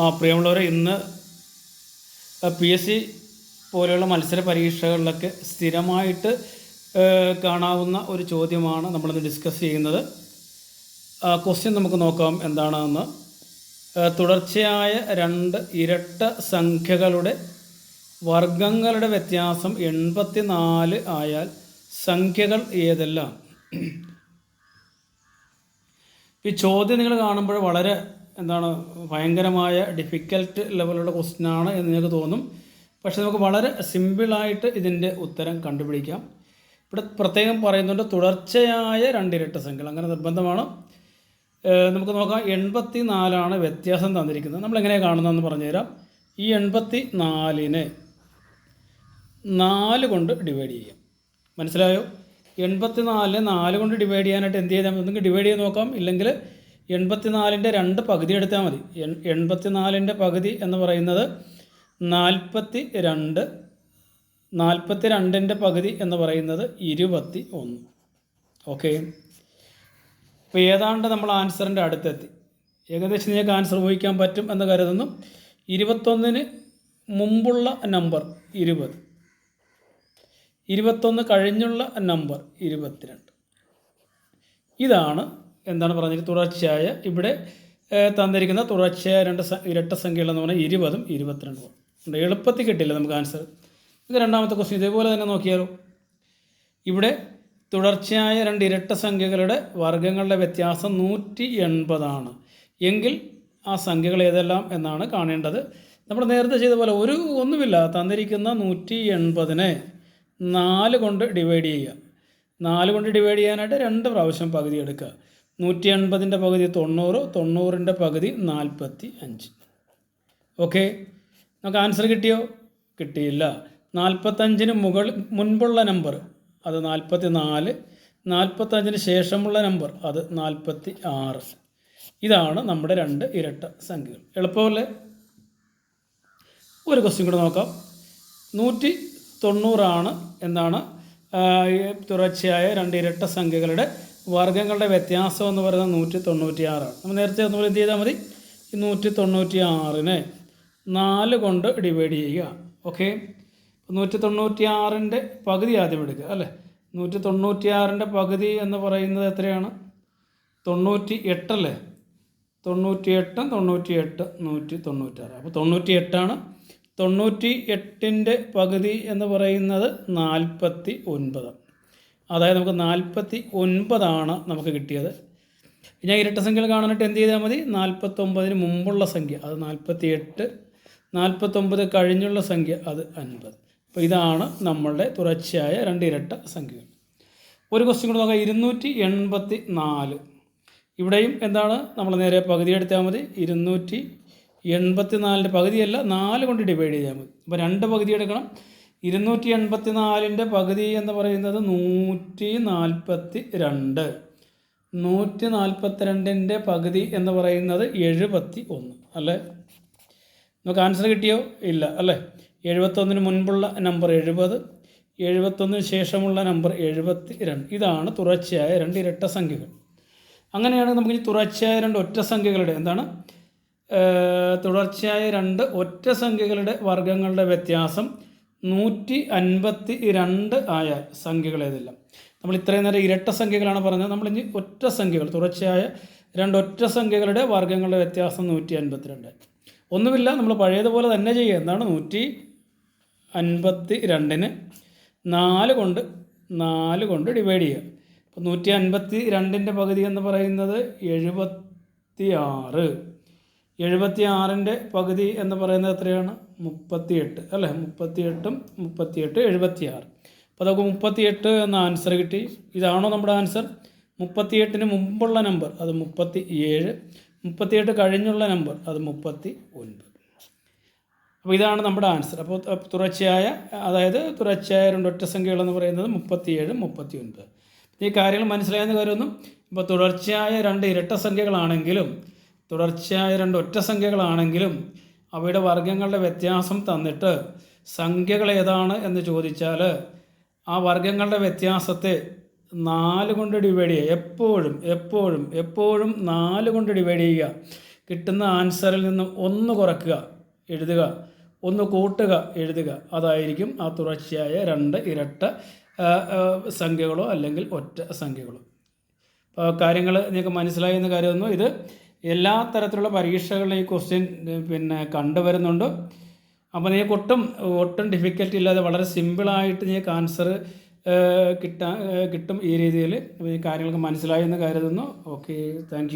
ആ പ്രിയമുള്ളവരെ ഇന്ന് പി എസ് സി പോലെയുള്ള മത്സര പരീക്ഷകളിലൊക്കെ സ്ഥിരമായിട്ട് കാണാവുന്ന ഒരു ചോദ്യമാണ് നമ്മളിന്ന് ഡിസ്കസ് ചെയ്യുന്നത്. ക്വസ്റ്റ്യൻ നമുക്ക് നോക്കാം എന്താണെന്ന്. തുടർച്ചയായ രണ്ട് ഇരട്ട സംഖ്യകളുടെ വർഗങ്ങളുടെ വ്യത്യാസം എൺപത്തി നാല് ആയാൽ സംഖ്യകൾ ഏതെല്ലാം? ഈ ചോദ്യം നിങ്ങൾ കാണുമ്പോൾ വളരെ എന്താണ് ഭയങ്കരമായ ഡിഫിക്കൽട്ട് ലെവലുള്ള ക്വസ്റ്റ്യൻ ആണ് എന്ന് നിങ്ങൾക്ക് തോന്നും. പക്ഷെ നമുക്ക് വളരെ സിമ്പിളായിട്ട് ഇതിന്റെ ഉത്തരം കണ്ടുപിടിക്കാം. ഇവിടെ പ്രത്യേകം പറയുന്നുണ്ട് തുടർച്ചയായ രണ്ടിരട്ട സംഖ്യകൾ. അങ്ങനെ നിർബന്ധമാണ്. നമുക്ക് നോക്കാം. എൺപത്തി നാലാണ് വ്യത്യാസം തന്നിരിക്കുന്നത്. നമ്മൾ എങ്ങനെയാണ് കാണുന്നതെന്ന് പറഞ്ഞുതരാം. ഈ എൺപത്തി നാലിനെ നാല് കൊണ്ട് ഡിവൈഡ് ചെയ്യാം. മനസ്സിലായോ? എൺപത്തി നാലിനെ നാല് കൊണ്ട് ഡിവൈഡ് ചെയ്യാനായിട്ട് എന്ത് ചെയ്താൽ നിങ്ങൾക്ക് ഡിവൈഡ് ചെയ്ത് നോക്കാം. ഇല്ലെങ്കിൽ എൺപത്തി നാലിന്റെ രണ്ട് പകുതി എടുത്താൽ മതി. എൺ എൺപത്തി നാലിന്റെ പകുതി എന്ന് പറയുന്നത് നാൽപ്പത്തി രണ്ട് നാൽപ്പത്തി രണ്ടിന്റെ പകുതി എന്ന് പറയുന്നത് ഇരുപത്തി ഒന്ന് ഓക്കെ? അപ്പോൾ ഏതാണ്ട് നമ്മൾ ആൻസറിന്റെ അടുത്തെത്തി. ഏകദേശം നിങ്ങൾക്ക് ആൻസർ ഊഹിക്കാൻ പറ്റും എന്ന് കരുതുന്നു. ഇരുപത്തൊന്നിന് മുമ്പുള്ള നമ്പർ ഇരുപത്. ഇരുപത്തൊന്ന് കഴിഞ്ഞുള്ള നമ്പർ ഇരുപത്തിരണ്ട്. ഇതാണ് എന്താണ് പറഞ്ഞത്? തുടർച്ചയായ ഇവിടെ തന്നിരിക്കുന്ന തുടർച്ചയായ രണ്ട് ഇരട്ട സംഖ്യകളെന്ന് പറഞ്ഞാൽ ഇരുപതും ഇരുപത്തിരണ്ടും എളുപ്പത്തിൽ കിട്ടില്ല നമുക്ക് ആൻസർ ഇത് രണ്ടാമത്തെ ക്വസ്റ്റ്യൻ ഇതേപോലെ തന്നെ നോക്കിയാലോ. ഇവിടെ തുടർച്ചയായ രണ്ട് ഇരട്ട സംഖ്യകളുടെ വർഗങ്ങളുടെ വ്യത്യാസം നൂറ്റി എൺപതാണ് എങ്കിൽ ആ സംഖ്യകൾ ഏതെല്ലാം എന്നാണ് കാണേണ്ടത്. നമ്മൾ നേരത്തെ ചെയ്ത പോലെ ഒരു ഒന്നുമില്ല. തന്നിരിക്കുന്ന നൂറ്റി എൺപതിനെ നാല് കൊണ്ട് ഡിവൈഡ് ചെയ്യുക. നാല് കൊണ്ട് ഡിവൈഡ് ചെയ്യാനായിട്ട് രണ്ട് പ്രാവശ്യം പകുതി എടുക്കുക. നൂറ്റി എൺപതിന്റെ പകുതി തൊണ്ണൂറ് തൊണ്ണൂറിന്റെ പകുതി നാൽപ്പത്തി അഞ്ച് ഓക്കെ നമുക്ക് ആൻസർ കിട്ടിയോ? കിട്ടിയില്ല. നാൽപ്പത്തഞ്ചിന് മുകൾ മുൻപുള്ള നമ്പർ അത് നാൽപ്പത്തി നാല് നാൽപ്പത്തഞ്ചിന് ശേഷമുള്ള നമ്പർ അത് നാൽപ്പത്തി ആറ് ഇതാണ് നമ്മുടെ രണ്ട് ഇരട്ട സംഖ്യകൾ. എളുപ്പമല്ലേ? ഒരു ക്വസ്റ്റ്യൻ കൂടെ നോക്കാം. നൂറ്റി തൊണ്ണൂറാണ് എന്താണ് തുടർച്ചയായ രണ്ട് ഇരട്ട സംഖ്യകളുടെ വർഗങ്ങളുടെ വ്യത്യാസം എന്ന് പറയുന്നത് നൂറ്റി തൊണ്ണൂറ്റി ആറാണ് നമ്മൾ നേരത്തെ ഒന്നുകൂടി എന്ത് ചെയ്താൽ മതി? ഈ നൂറ്റി തൊണ്ണൂറ്റി ആറിനെ നാല് കൊണ്ട് ഡിവൈഡ് ചെയ്യുക. ഓക്കെ? നൂറ്റി തൊണ്ണൂറ്റി ആറിന്റെ പകുതി ആദ്യം എടുക്കുക അല്ലേ? നൂറ്റി തൊണ്ണൂറ്റി ആറിന്റെ പകുതി എന്ന് പറയുന്നത് എത്രയാണ്? തൊണ്ണൂറ്റി എട്ടല്ലേ തൊണ്ണൂറ്റി എട്ടും തൊണ്ണൂറ്റി എട്ട് നൂറ്റി തൊണ്ണൂറ്റാറ് അപ്പോൾ തൊണ്ണൂറ്റി എട്ടാണ് തൊണ്ണൂറ്റി എട്ടിന്റെ പകുതി എന്ന് പറയുന്നത് നാൽപ്പത്തി ഒൻപത് അതായത് നമുക്ക് നാൽപ്പത്തി ഒൻപതാണ് നമുക്ക് കിട്ടിയത്. ഞാൻ ഇരട്ട സംഖ്യകൾ കാണാനായിട്ട് എന്ത് ചെയ്താൽ മതി? നാൽപ്പത്തൊമ്പതിന് മുമ്പുള്ള സംഖ്യ. അത് നാൽപ്പത്തി എട്ട് നാൽപ്പത്തൊമ്പത് കഴിഞ്ഞുള്ള സംഖ്യ അത് അൻപത്. അപ്പോൾ ഇതാണ് നമ്മളുടെ തുടർച്ചയായ രണ്ട് ഇരട്ട സംഖ്യകൾ. ഒരു ക്വസ്റ്റ്യൻ കൂടെ നോക്കാം. ഇരുന്നൂറ്റി എൺപത്തി നാല് ഇവിടെയും എന്താണ്? നമ്മൾ നേരെ പകുതി എടുത്താൽ മതി. ഇരുന്നൂറ്റി എൺപത്തി നാലിന്റെ പകുതിയല്ല നാല് കൊണ്ട് ഡിവൈഡ് ചെയ്താൽ മതി. അപ്പോൾ രണ്ട് പകുതി എടുക്കണം. ഇരുന്നൂറ്റി എൺപത്തി നാലിന്റെ പകുതി എന്ന് പറയുന്നത് നൂറ്റി നാൽപ്പത്തി രണ്ട് നൂറ്റി നാൽപ്പത്തി രണ്ടിന്റെ പകുതി എന്ന് പറയുന്നത് എഴുപത്തി ഒന്ന് അല്ലേ? നമുക്ക് ആൻസർ കിട്ടിയോ? ഇല്ല. അല്ലേ? എഴുപത്തൊന്നിന് മുൻപുള്ള നമ്പർ എഴുപത് എഴുപത്തൊന്നിന് ശേഷമുള്ള നമ്പർ എഴുപത്തി രണ്ട് ഇതാണ് തുടർച്ചയായ രണ്ട് ഇരട്ട സംഖ്യകൾ. അങ്ങനെയാണെങ്കിൽ നമുക്ക് ഈ തുടർച്ചയായ രണ്ട് ഒറ്റ സംഖ്യകളുടെ എന്താണ്? തുടർച്ചയായ രണ്ട് ഒറ്റ സംഖ്യകളുടെ വർഗങ്ങളുടെ വ്യത്യാസം നൂറ്റി അൻപത്തി രണ്ട് ആയ സംഖ്യകൾ ഏതെല്ലാം നമ്മൾ ഇത്രയും നേരം ഇരട്ട സംഖ്യകളാണ് പറഞ്ഞത്. നമ്മൾ ഇനി ഒറ്റ സംഖ്യകൾ തുടർച്ചയായ രണ്ട് ഒറ്റ സംഖ്യകളുടെ വർഗങ്ങളുടെ വ്യത്യാസം നൂറ്റി അൻപത്തിരണ്ട് ഒന്നുമില്ല നമ്മൾ പഴയതുപോലെ തന്നെ ചെയ്യുക. എന്താണ്? നൂറ്റി അൻപത്തി രണ്ടിന് നാല് കൊണ്ട് നാല് കൊണ്ട് ഡിവൈഡ് ചെയ്യുക. അപ്പോൾ നൂറ്റി അൻപത്തി രണ്ടിന്റെ പകുതി എന്ന് പറയുന്നത് എഴുപത്തി ആറ് എഴുപത്തി ആറിന്റെ പകുതി എന്ന് പറയുന്നത് എത്രയാണ്? മുപ്പത്തിയെട്ട്. അല്ലേ? മുപ്പത്തിയെട്ടും മുപ്പത്തിയെട്ട് എഴുപത്തി ആറ് അപ്പോൾ നമുക്ക് മുപ്പത്തിയെട്ട് എന്ന ആൻസർ കിട്ടി. ഇതാണോ നമ്മുടെ ആൻസർ മുപ്പത്തിയെട്ടിന് മുമ്പുള്ള നമ്പർ അത് മുപ്പത്തി ഏഴ് മുപ്പത്തിയെട്ട് കഴിഞ്ഞുള്ള നമ്പർ അത് മുപ്പത്തി ഒൻപത് അപ്പോൾ ഇതാണ് നമ്മുടെ ആൻസർ അപ്പോൾ തുടർച്ചയായ അതായത് തുടർച്ചയായ രണ്ട് ഒറ്റ സംഖ്യകൾ എന്ന് പറയുന്നത് മുപ്പത്തിയേഴ് മുപ്പത്തി ഒൻപത് ഈ കാര്യങ്ങൾ മനസ്സിലായെന്ന് കരുതുന്നു. ഇപ്പോൾ തുടർച്ചയായ രണ്ട് ഇരട്ട സംഖ്യകളാണെങ്കിലും തുടർച്ചയായ രണ്ട് ഒറ്റ സംഖ്യകളാണെങ്കിലും അവയുടെ വർഗങ്ങളുടെ വ്യത്യാസം തന്നിട്ട് സംഖ്യകൾ ഏതാണ് എന്ന് ചോദിച്ചാൽ ആ വർഗങ്ങളുടെ വ്യത്യാസത്തെ നാല് കൊണ്ട് ഡിവൈഡ് ചെയ്യുക. എപ്പോഴും എപ്പോഴും എപ്പോഴും നാല് കൊണ്ട് ഡിവൈഡ് ചെയ്യുക. കിട്ടുന്ന ആൻസറിൽ നിന്ന് ഒന്ന് കുറയ്ക്കുക എഴുതുക. ഒന്ന് കൂട്ടുക എഴുതുക. അതായിരിക്കും ആ തുടർച്ചയായ രണ്ട് ഇരട്ട സംഖ്യകളോ അല്ലെങ്കിൽ ഒറ്റ സംഖ്യകളോ. കാര്യങ്ങൾ നിങ്ങൾക്ക് മനസ്സിലായി എന്ന് കാര്യമൊന്നും ഇത് എല്ലാ തരത്തിലുള്ള പരീക്ഷകളിലും ഈ ക്വസ്റ്റ്യൻ പിന്നെ കണ്ടുവരുന്നുണ്ട്. അപ്പോൾ നിങ്ങൾക്ക് ഒട്ടും ഒട്ടും ഡിഫിക്കൽട്ടി ഇല്ലാതെ വളരെ സിമ്പിളായിട്ട് നിങ്ങൾക്ക് ആൻസർ കിട്ടാൻ കിട്ടും ഈ രീതിയിൽ കാര്യങ്ങൾക്ക് മനസ്സിലായി എന്ന് കരുതുന്നു. Okay thank